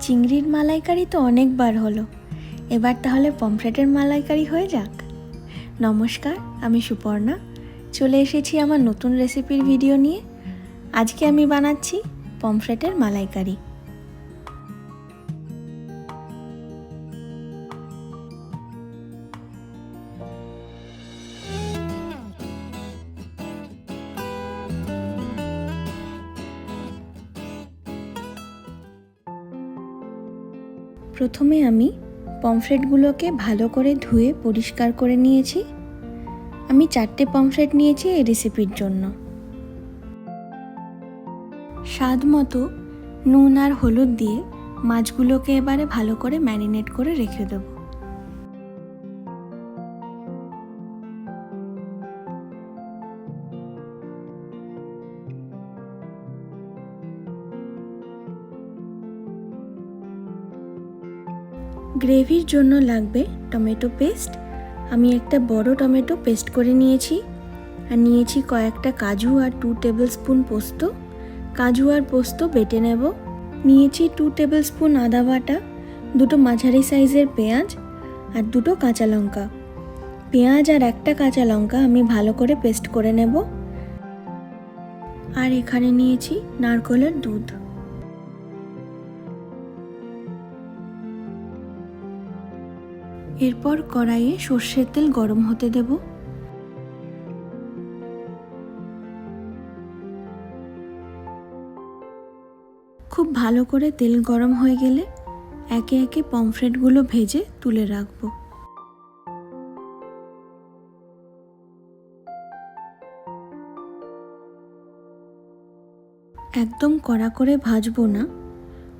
চিংড়ির মালাইকারি তো অনেকবার হলো। এবার তাহলে পমফ্রেটের মালাইকারি হয়ে যাক। নমস্কার, আমি সুপর্ণা। চলে এসেছি আমার নতুন রেসিপির ভিডিও নিয়ে। আজকে আমি বানাচ্ছি পমফ্রেটের মালাইকারি। প্রথমে আমি পমফ্রেটগুলোকে ভালো করে ধুয়ে পরিষ্কার করে নিয়েছি। আমি চারটে পমফ্রেট নিয়েছি এই রেসিপির জন্য। স্বাদ মতো নুন আর হলুদ দিয়ে মাছগুলোকে এবারে ভালো করে ম্যারিনেট করে রেখে দেবো। গ্রেভির জন্য লাগবে টমেটো পেস্ট। আমি একটা বড় টমেটো পেস্ট করে নিয়েছি। আর নিয়েছি কয়েকটা কাজু আর টু টেবিল স্পুন পোস্ত। কাজু আর পোস্ত বেটে নেব। নিয়েছি টু টেবিল স্পুন আদা বাটা, দুটো মাঝারি সাইজের পেঁয়াজ আর দুটো কাঁচা লঙ্কা। পেঁয়াজ আর একটা কাঁচা লঙ্কা আমি ভালো করে পেস্ট করে নেব। আর এখানে নিয়েছি নারকলের দুধ। এরপর কড়াইয়ে সর্ষের তেল গরম হতে দেব। খুব ভালো করে তেল গরম হয়ে গেলে একে একে পমফ্রেটগুলো ভেজে তুলে রাখব। একদম কড়া করে ভাজবো না,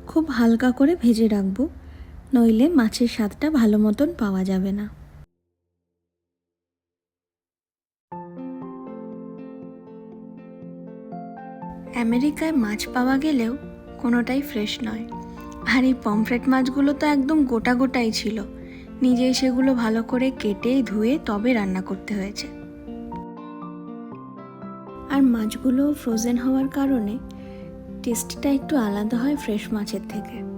খুব হালকা করে ভেজে রাখব। নইলে মাছের স্বাদটা ভালো মতন পাওয়া যাবে না। আমেরিকায় মাছ পাওয়া গেলেও কোনোটাই ফ্রেশ নয়। আর এই পমফ্রেট মাছগুলো তো একদম গোটা গোটাই ছিল। নিজেই সেগুলো ভালো করে কেটে, ধুয়ে তবে রান্না করতে হয়েছে। আর মাছগুলো ফ্রোজেন হওয়ার কারণে টেস্টটা একটু আলাদা হয় ফ্রেশ মাছের থেকে।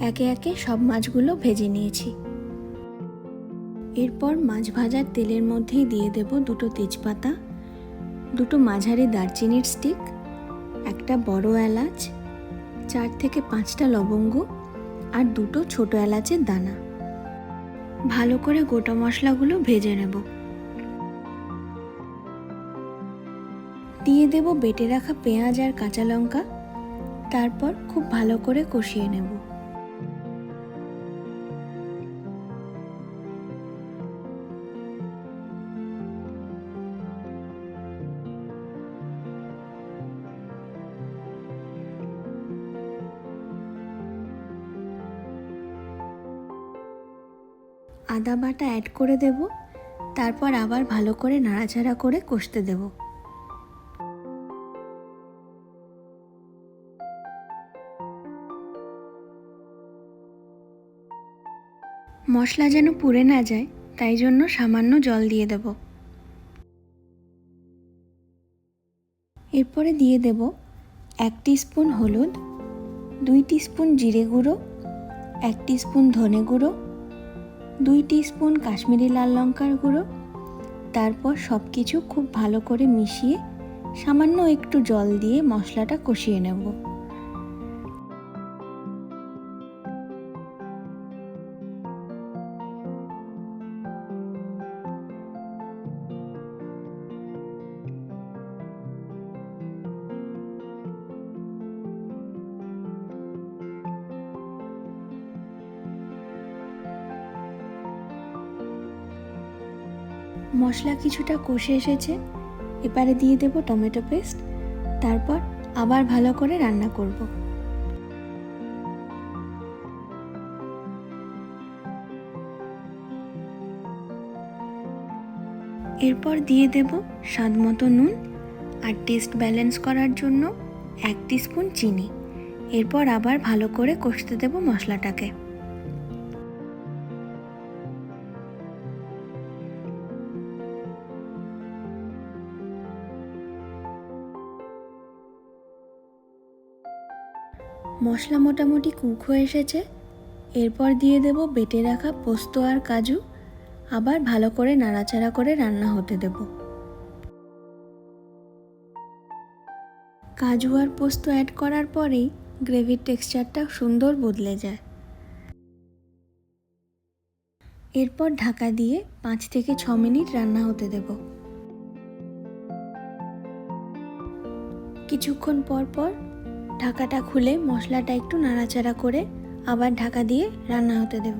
একে একে সব মাছগুলো ভেজে নিয়েছি। এরপর মাছ ভাজার তেলের মধ্যেই দিয়ে দেব দুটো তেজপাতা, দুটো মাঝারি দারচিনির স্টিক, একটা বড় এলাচ, চার থেকে পাঁচটা লবঙ্গ আর দুটো ছোট এলাচের দানা। ভালো করে গোটা মশলাগুলো ভেজে নেব। দিয়ে দেব বেটে রাখা পেঁয়াজ আর কাঁচা লঙ্কা, তারপর খুব ভালো করে কষিয়ে নেব। আদা বাটা অ্যাড করে দেব, তারপর আবার ভালো করে নাড়াচাড়া করে কষতে দেব। মশলা যেন পুড়ে না যায়, তাই জন্য সামান্য জল দিয়ে দেব। এরপরে দিয়ে দেব এক স্পুন হলুদ, দুই স্পুন জিরে গুঁড়ো, এক স্পুন ধনে গুঁড়ো দুই স্পুন কাশ্মীরি লাল লঙ্কার গুঁড়ো। তারপর সব কিছু খুব ভালো করে মিশিয়ে সামান্য একটু জল দিয়ে মশলাটা কষিয়ে নেব। মশলা কিছুটা কষে এসেছে, এবারে দিয়ে দেব টমেটো পেস্ট, তারপর আবার ভালো করে রান্না করব। এরপর দিয়ে দেব স্বাদ মতো নুন আর টেস্ট ব্যালেন্স করার জন্য এক স্পুন চিনি। এরপর আবার ভালো করে কষতে দেব মশলাটাকে। মশলা মোটামুটি কুক হয়ে এসেছে। এরপর দিয়ে দেব বেটে রাখা পোস্ত আর কাজু। আবার ভালো করে নাড়াচাড়া করে রান্না হতে দেব। কাজু আর পোস্ত অ্যাড করার পরেই গ্রেভির টেক্সচারটা সুন্দর বদলে যায়। এরপর ঢাকা দিয়ে পাঁচ থেকে ছ মিনিট রান্না হতে দেব। কিছুক্ষণ পর পর ঢাকাটা খুলে মশলাটা একটু নাড়াচাড়া করে আবার ঢাকা দিয়ে রান্না হতে দেব।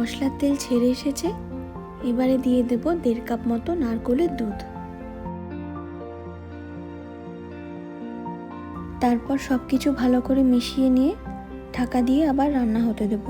মশলার তেল ছেড়ে এসেছে। এবারে দিয়ে দেব দেড় কাপ মতো নারকোলের দুধ। তারপর সব কিছু ভালো করে মিশিয়ে নিয়ে ঢাকা দিয়ে আবার রান্না হতে দেব।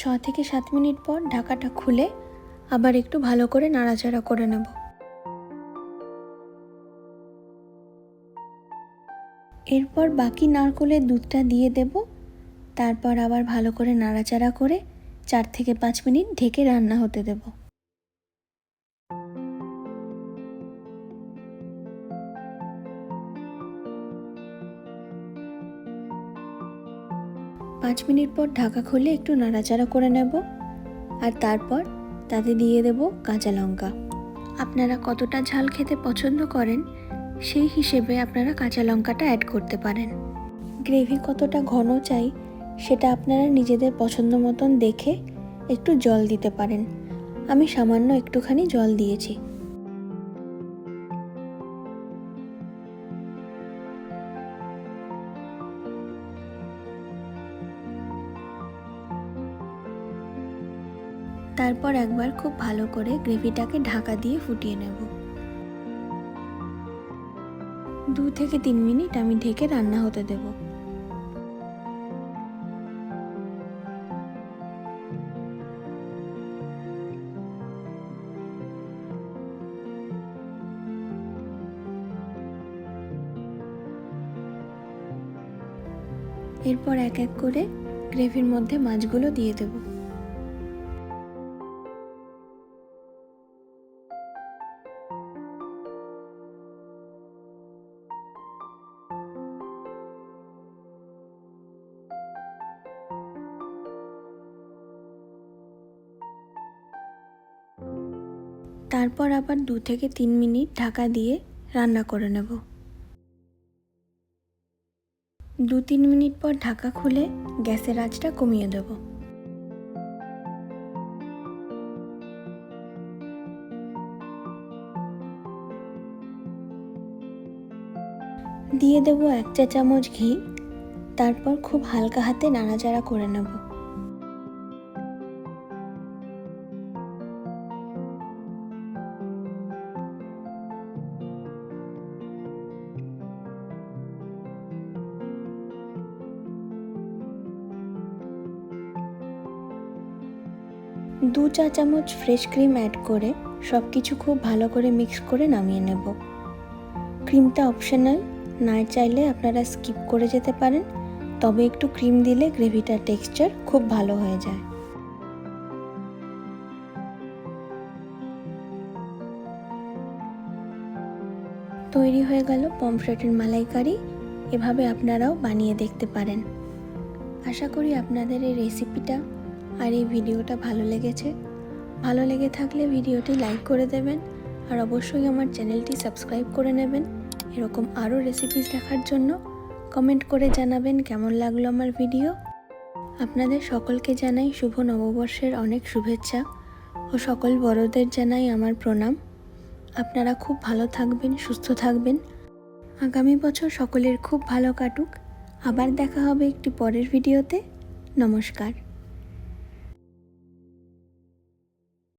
ছ থেকে সাত মিনিট পর ঢাকাটা খুলে আবার একটু ভালো করে নাড়াচাড়া করে নেব। এরপর বাকি নারকোলের দুধটা দিয়ে দেব। তারপর আবার ভালো করে নাড়াচাড়া করে চার থেকে পাঁচ মিনিট ঢেকে রান্না হতে দেব। পাঁচ মিনিট পর ঢাকা খুলে একটু নাড়াচাড়া করে নেব আর তারপর তাতে দিয়ে দেব কাঁচা লঙ্কা। আপনারা কতটা ঝাল খেতে পছন্দ করেন, সেই হিসেবে আপনারা কাঁচা লঙ্কাটা অ্যাড করতে পারেন। গ্রেভি কতটা ঘন চাই, সেটা আপনারা নিজেদের পছন্দ মতন দেখে একটু জল দিতে পারেন। আমি সামান্য একটুখানি জল দিয়েছি। তারপর একবার খুব ভালো করে গ্রেভিটাকে ঢাকা দিয়ে ফুটিয়ে নেব। দু থেকে তিন মিনিট আমি ঢেকে রান্না হতে দেব। এরপর এক এক করে গ্রেভির মধ্যে মাছগুলো দিয়ে দেবো। তারপর আবার দু থেকে তিন মিনিট ঢাকা দিয়ে রান্না করে নেব। দু তিন মিনিট পর ঢাকা খুলে গ্যাসের আঁচটা কমিয়ে দেব। দিয়ে দেব এক চা চামচ ঘি, তারপর খুব হালকা হাতে নাড়াচাড়া করে নেব। দু চা চামচ ফ্রেশ ক্রিম অ্যাড করে সব কিছু খুব ভালো করে মিক্স করে নামিয়ে নেব। ক্রিমটা অপশনাল না চাইলে আপনারা স্কিপ করে যেতে পারেন, তবে একটু ক্রিম দিলে গ্রেভিটার টেক্সচার খুব ভালো হয়ে যায়। তৈরি হয়ে গেল পমফ্রেটের মালাইকারি, এভাবে আপনারাও বানিয়ে দেখতে পারেন। আশা করি আপনাদের এই রেসিপিটা আর এই ভিডিওটা ভালো লেগেছে, ভালো লেগে থাকলে ভিডিওটি লাইক করে দেবেন আর অবশ্যই আমার চ্যানেলটি সাবস্ক্রাইব করে নেবেন। এরকম আরও রেসিপিস দেখার জন্য কমেন্ট করে জানাবেন কেমন লাগল আমার ভিডিও। আপনাদের সকলকে জানাই শুভ নববর্ষের অনেক শুভেচ্ছা ও সকল বড়দের জানাই আমার প্রণাম। আপনারা খুব ভালো থাকবেন, সুস্থ থাকবেন। আগামী বছর সকলের খুব ভালো কাটুক। আবার দেখা হবে একটি পরের ভিডিওতে। নমস্কার।